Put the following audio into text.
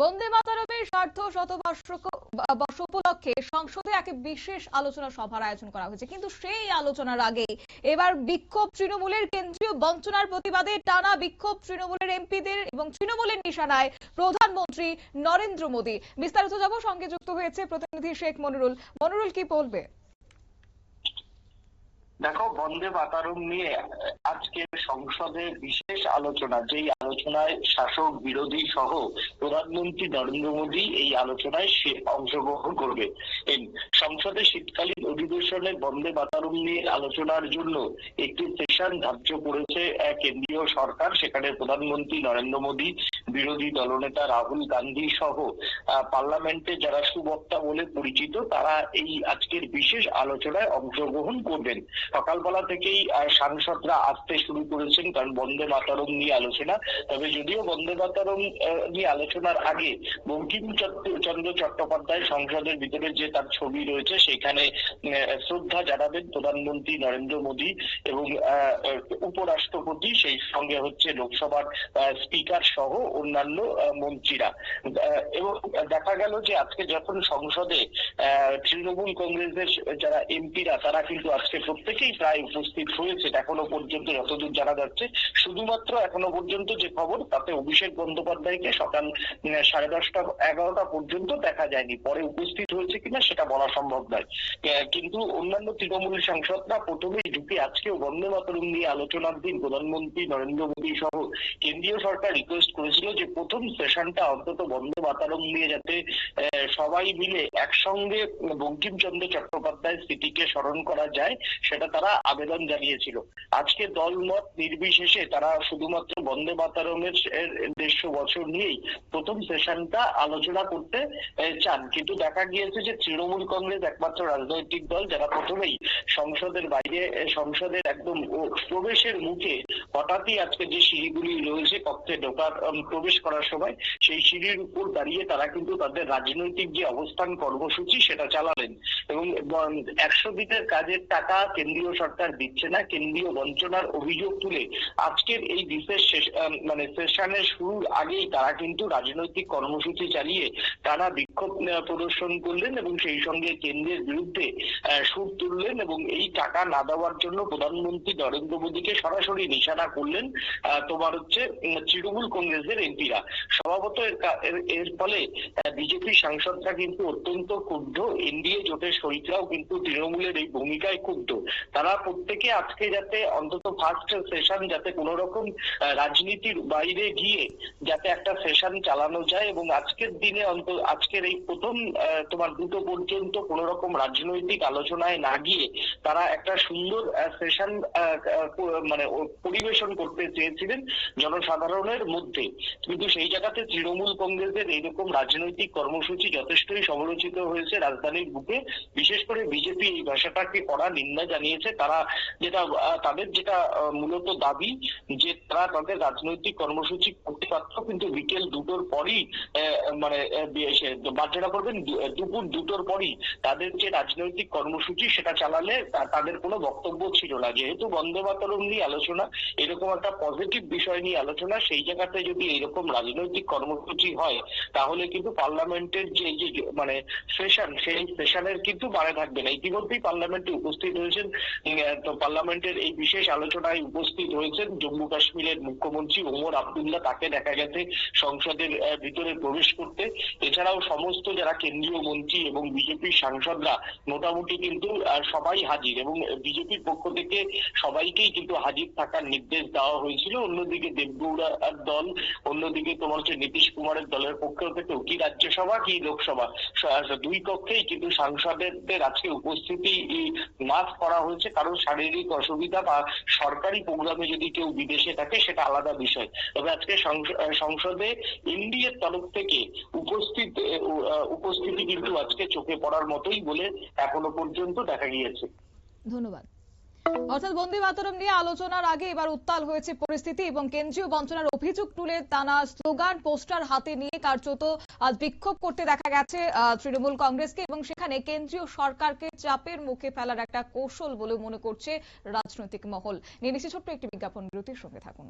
বন্দে মাতারমের স্বার্থ শতবর্ষ বর্ষ উপলক্ষে সংসদে এক বিশেষ আলোচনা সভার আয়োজন করা হয়েছে। কিন্তু সেই আলোচনার আগে এবার বিক্ষোভ তৃণমূলের কেন্দ্রীয় বঞ্চনার প্রতিবাদে টানা বিক্ষোভ তৃণমূলের এমপিদের এবং তৃণমূলের নিশানায় প্রধানমন্ত্রী নরেন্দ্র মোদী। বিস্তারিত যাব সঙ্গে যুক্ত হয়েছে প্রতিনিধি শেখ মনিরুল। মনিরুল, কি বলবে? দেখো, বন্দে মাতারম নিয়ে আজকে সংসদে বিশেষ আলোচনা, যেই আলোচনায় শাসক বিরোধী সহ প্রধানমন্ত্রী নরেন্দ্র মোদী এই আলোচনায় সে অংশগ্রহণ করবে। সংসদে শীতকালীন অধিবেশনে বন্দে মাতারম নিয়ে আলোচনার জন্য একটি সেশন ধার্য করেছে কেন্দ্রীয় সরকার, সেখানে প্রধানমন্ত্রী নরেন্দ্র মোদী বিরোধী দলনেতা রাহুল গান্ধী সহ পার্লামেন্টে যারা সুবক্তা বলে পরিচিত, তারা এই আজকের বিশেষ আলোচনায় অংশগ্রহণ করবেন। সকালবেলা থেকেই সাংসদরা আসতে শুরু করেছেন, কারণ বন্দে মাতারম নিয়ে আলোচনা। তবে যদিও বন্দে মাতারম নিয়ে আলোচনার আগে বঙ্কিম চট্ট- চন্দ্র চট্টোপাধ্যায় সংসদের ভিতরে যে তার ছবি রয়েছে, সেখানে শ্রদ্ধা জানাবেন প্রধানমন্ত্রী নরেন্দ্র মোদী এবং উপরাষ্ট্রপতি, সেই সঙ্গে হচ্ছে লোকসভার স্পিকার সহ অন্যান্য মন্ত্রীরা। এবং দেখা গেল যে আজকে যখন সংসদে তৃণমূল কংগ্রেসের যারা এমপিরা, তারা কিন্তু আজকে প্রত্যেকেই প্রায় উপস্থিত হয়েছে। এখনও পর্যন্ত যতদূর জানা যাচ্ছে, শুধুমাত্র এখনও পর্যন্ত যে খবর, তাতে অভিষেক বন্দ্যোপাধ্যায়কে সকাল সাড়ে দশটা, এগারোটা পর্যন্ত দেখা যায়নি। পরে উপস্থিত হয়েছে কিনা সেটা বলা সম্ভব নয়। কিন্তু অন্যান্য তৃণমূল সাংসদরা প্রথমেই ঢুকে আজকেও বন্দে মাতরম নিয়ে আলোচনার দিন প্রধানমন্ত্রী নরেন্দ্র মোদী সহ কেন্দ্রীয় সরকার রিকোয়েস্ট করেছিল যে প্রথম সেশনটা অন্তত বন্দে মাতারম নিয়ে যাতে সবাই মিলে একসঙ্গে বঙ্কিমচন্দ্র চট্টোপাধ্যায় স্মৃতিকে স্মরণ করা যায়, সেটা তারা আবেদন জানিয়েছিল। আজকে দলমত নির্বিশেষে তারা শুধুমাত্র বন্দে মাতারমের দেড়শো বছর নিয়েই প্রথম সেশনটা আলোচনা করতে চান। কিন্তু দেখা গিয়েছে যে তৃণমূল কংগ্রেস একমাত্র রাজনৈতিক দল, যারা প্রথমেই সংসদের বাইরে সংসদের একদম প্রবেশের মুখে হঠাৎই আজকে যে সিঁড়িগুলি রয়েছে, কক্ষে ঢোকার প্রবেশ করার সময় সেই সিঁড়ির উপর দাঁড়িয়ে তারা কিন্তু তাদের রাজনৈতিক যে অবস্থান কর্মসূচি সেটা চালালেন। এবং একশো দিনের কাজের টাকা কেন্দ্রীয় সরকার দিচ্ছে না, কেন্দ্রীয় বঞ্চনার অভিযোগ তুলে আজকের এই বিশেষ মানে সেশনের শুরুর আগেই তারা কিন্তু রাজনৈতিক কর্মসূচি চালিয়ে তারা বিক্ষোভ প্রদর্শন করলেন এবং সেই সঙ্গে কেন্দ্রের বিরুদ্ধে সুর তুললেন এবং এই টাকা না দেওয়ার জন্য প্রধানমন্ত্রী নরেন্দ্র মোদীকে সরাসরি নিশানা করলেন। তোমার হচ্ছে তৃণমূল কংগ্রেসের এমপিরা। স্বভাবত এর ফলে বিজেপি সাংসদরা কিন্তু অত্যন্ত ক্ষুব্ধ, এনডিএ জোটের শরিকরাও কিন্তু তৃণমূলের এই ভূমিকায় ক্ষুব্ধ। তারা প্রত্যেকে আজকে যাতে অন্তত ফার্স্ট সেশন যাতে কোন রকম রাজনীতির বাইরে গিয়ে যাতে একটা সেশন চালানো যায় এবং আজকের দিনে অন্ত, আজকের এই প্রথম তোমার দুটো পর্যন্ত কোন রকম রাজনৈতিক আলোচনায় না গিয়ে তারা একটা সুন্দর সেশন মানে পরিবেশন করতে চেয়েছিলেন জনসাধারণের মধ্যে। কিন্তু সেই জায়গাতে তৃণমূল কংগ্রেসের এইরকম রাজনৈতিক কর্মসূচি যথেষ্টই সমালোচিত হয়েছে রাজধানীর বুকে। বিশেষ করে বিজেপি এই ভাষাটাকে কড়া নিন্দা জানিয়েছে। তারা যেটা তাদের যেটা মূলত দাবি যে তারা তাদের রাজনৈতিক কর্মসূচি করতে কিন্তু বিকেল দুটোর পরই মানে বাচ্চারা করবেন দুপুর দুটোর পরই তাদের যে রাজনৈতিক কর্মসূচি সেটা চালালে তাদের কোনো বক্তব্য ছিল না। যেহেতু বন্দে মাতরম নিয়ে আলোচনা, এরকম একটা পজিটিভ বিষয় নিয়ে আলোচনা, সেই জায়গাতে যদি এরকম রাজনৈতিক কর্মসূচি হয়, তাহলে কিন্তু পার্লামেন্টের যে মানে সেশন সেই সেশনের কিন্তু বারে থাকবে না। ইতিমধ্যেই পার্লামেন্টে উপস্থিত হয়েছেন তো পার্লামেন্টের এই বিশেষ আলোচনায় উপস্থিত হয়েছেন জম্মু কাশ্মীরের মুখ্যমন্ত্রী ওমর আবদুল্লাহ, তাকে দেখা গেছে সংসদের ভিতরে প্রবেশ করতে। এছাড়াও সমস্ত যারা কেন্দ্রীয় মন্ত্রী এবং বিজেপির সাংসদরা মোটামুটি কিন্তু সবাই হাজির এবং বিজেপির পক্ষ থেকে সবাইকেই কিন্তু হাজির থাকার নির্দেশ দেওয়া হয়েছিল। অন্যদিকে দেবগৌড়ার দল অন্যদিকে তোমার হচ্ছে নীতিশ কুমারের দলের পক্ষ থেকেও কি রাজ্যসভা কি লোকসভা দুই কক্ষেই কিন্তু সাংসদদের আজকে উপস্থিতি মাস করা হয়েছে। কারণ শারীরিক অসুবিধা বা সরকারি প্রোগ্রামে যদি কেউ বিদেশে থাকে সেটা আলাদা বিষয়। তবে আজকে সংস- আহ, সংসদে এনডিএর তরফ থেকে উপস্থিত উপস্থিতি কিন্তু আজকে চোখে পড়ার মতোই বলে এখনও পর্যন্ত দেখা গিয়েছে। ধন্যবাদ। অর্থাৎ বন্দে মাতরম নিয়ে আলোচনার আগে এবার উত্তাল হয়েছে পরিস্থিতি এবং কেন্দ্রীয় বঞ্চনার অভিযোগ তুলে টানা স্লোগান, পোস্টার হাতে নিয়ে কার্যত আজ বিক্ষোভ করতে দেখা গেছে তৃণমূল কংগ্রেসকে এবং সেখানে কেন্দ্রীয় সরকারকে চাপের মুখে ফেলার একটা কৌশল বলে মনে করছে রাজনৈতিক মহল। নিয়ে নিচ্ছি ছোট্ট একটি বিজ্ঞাপন বিরতির সঙ্গে থাকুন।